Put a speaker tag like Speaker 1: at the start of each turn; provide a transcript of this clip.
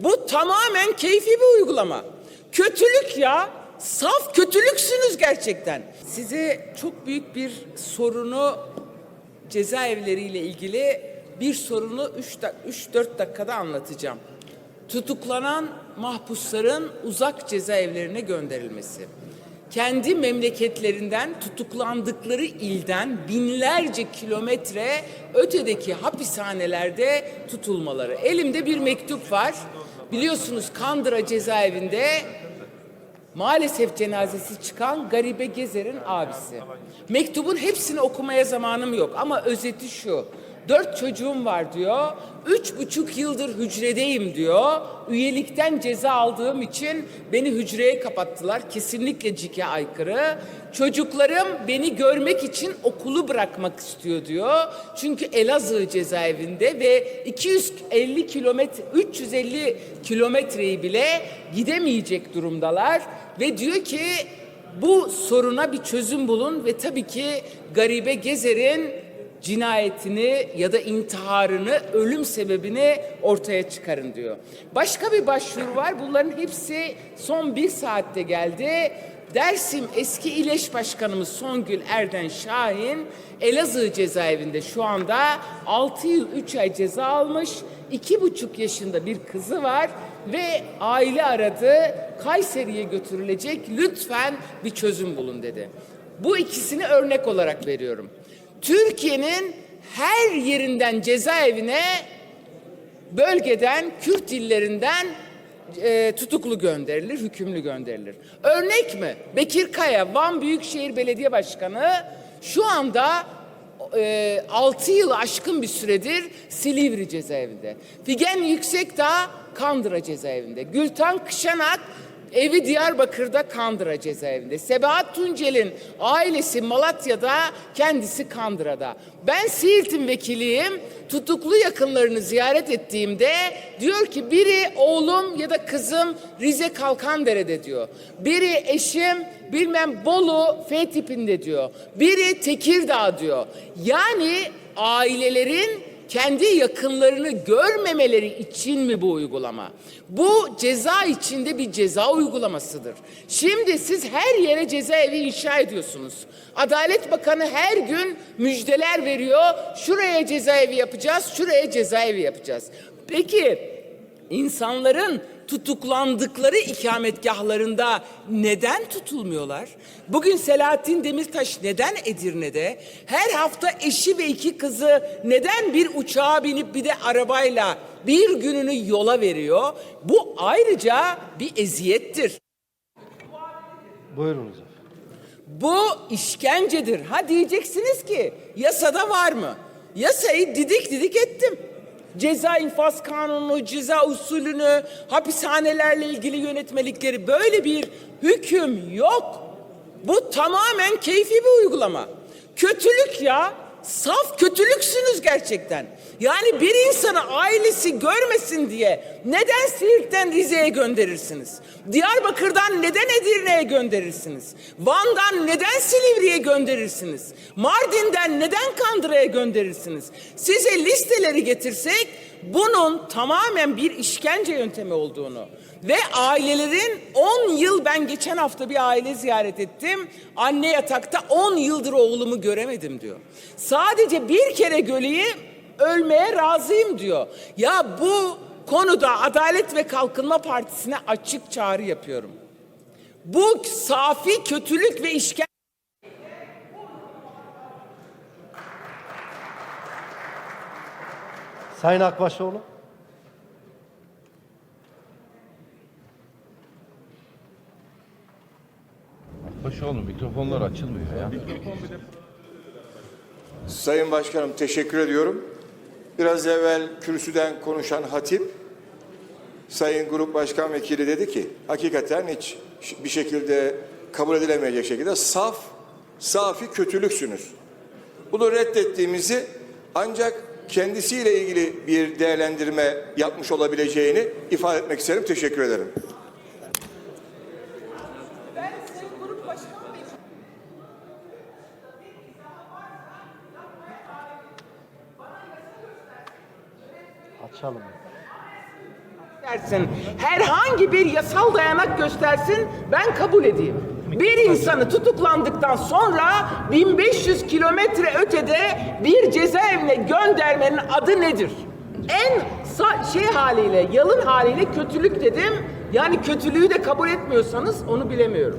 Speaker 1: Bu tamamen keyfi bir uygulama. Kötülük ya. Saf kötülüksünüz gerçekten. Size çok büyük bir sorunu cezaevleriyle ilgili bir sorunu 3-4 dakikada anlatacağım. Tutuklanan mahpusların uzak cezaevlerine gönderilmesi. Kendi memleketlerinden tutuklandıkları ilden binlerce kilometre ötedeki hapishanelerde tutulmaları. Elimde bir mektup var. Biliyorsunuz Kandıra cezaevinde maalesef cenazesi çıkan Garibe Gezer'in abisi. Mektubun hepsini okumaya zamanım yok ama özeti şu. Dört çocuğum var diyor. Üç buçuk yıldır hücredeyim diyor. Üyelikten ceza aldığım için beni hücreye kapattılar. Kesinlikle cike aykırı. Çocuklarım beni görmek için okulu bırakmak istiyor diyor. Çünkü Elazığ cezaevinde ve 250 kilometre 350 kilometreyi bile gidemeyecek durumdalar ve diyor ki bu soruna bir çözüm bulun ve tabii ki Garibe Gezer'in cinayetini ya da intiharını, ölüm sebebini ortaya çıkarın diyor. Başka bir başvuru var. Bunların hepsi son bir saatte geldi. Dersim eski İleş Başkanımız Songül Erden Şahin Elazığ cezaevinde şu anda 6 yıl 3 ay ceza almış. 2,5 yaşında bir kızı var ve aile aradı. Kayseri'ye götürülecek. Lütfen bir çözüm bulun dedi. Bu ikisini örnek olarak veriyorum. Türkiye'nin her yerinden cezaevine bölgeden Kürt dillerinden e, tutuklu gönderilir, hükümlü gönderilir. Örnek mi? Bekir Kaya, Van Büyükşehir Belediye Başkanı şu anda e, 6 yılı aşkın bir süredir Silivri cezaevinde. Figen Yüksekdağ Kandıra cezaevinde. Gültan Kışanak Evi Diyarbakır'da Kandıra cezaevinde. Sebahat Tuncel'in ailesi Malatya'da, kendisi Kandıra'da. Ben Siirt'in vekiliyim. Tutuklu yakınlarını ziyaret ettiğimde diyor ki biri oğlum ya da kızım Rize Kalkandere'de diyor. Biri eşim bilmem Bolu F tipinde diyor. Biri Tekirdağ diyor. Yani ailelerin kendi yakınlarını görmemeleri için mi bu uygulama? Bu ceza içinde bir ceza uygulamasıdır. Şimdi siz her yere cezaevi inşa ediyorsunuz. Adalet Bakanı her gün müjdeler veriyor. Şuraya cezaevi yapacağız, şuraya cezaevi yapacağız. Peki insanların tutuklandıkları ikametgahlarında neden tutulmuyorlar? Bugün Selahattin Demirtaş neden Edirne'de? Her hafta eşi ve iki kızı neden bir uçağa binip bir de arabayla bir gününü yola veriyor? Bu ayrıca bir eziyettir.
Speaker 2: Buyurunuz efendim.
Speaker 1: Bu işkencedir. Ha diyeceksiniz ki yasada var mı? Yasayı didik didik ettim. Ceza infaz kanunu, ceza usulünü, hapishanelerle ilgili yönetmelikleri böyle bir hüküm yok. Bu tamamen keyfi bir uygulama. Kötülük ya. Saf kötülüksünüz gerçekten. Yani bir insanı ailesi görmesin diye neden Siirt'ten Rize'ye gönderirsiniz? Diyarbakır'dan neden Edirne'ye gönderirsiniz? Van'dan neden Silivri'ye gönderirsiniz? Mardin'den neden Kandıra'ya gönderirsiniz? Size listeleri getirsek bunun tamamen bir işkence yöntemi olduğunu ve ailelerin 10 yıl ben geçen hafta bir aile ziyaret ettim. Anne yatakta 10 yıldır oğlumu göremedim diyor. Sadece bir kere göreyim ölmeye razıyım diyor. Ya bu konuda Adalet ve Kalkınma Partisi'ne açık çağrı yapıyorum. Bu safi kötülük ve işkence
Speaker 2: Sayın Akbaşoğlu.
Speaker 3: Başoğlu mikrofonlar açılmıyor ya.
Speaker 4: Sayın Başkanım teşekkür ediyorum. Biraz evvel kürsüden konuşan hatip, Sayın Grup Başkan Vekili dedi ki, hakikaten hiç bir şekilde kabul edilemeyecek şekilde saf, safi kötülüksünüz. Bunu reddettiğimizi ancak kendisiyle ilgili bir değerlendirme yapmış olabileceğini ifade etmek isterim. Teşekkür ederim.
Speaker 1: Ben Sayın Grup Başkan Vekili
Speaker 2: Açalım.
Speaker 1: göstersin. Herhangi bir yasal dayanak göstersin ben kabul edeyim. Bir insanı tutuklandıktan sonra 1500 kilometre ötede bir cezaevine göndermenin adı nedir? En şey haliyle, yalın haliyle kötülük dedim. Yani kötülüğü de kabul etmiyorsanız onu bilemiyorum.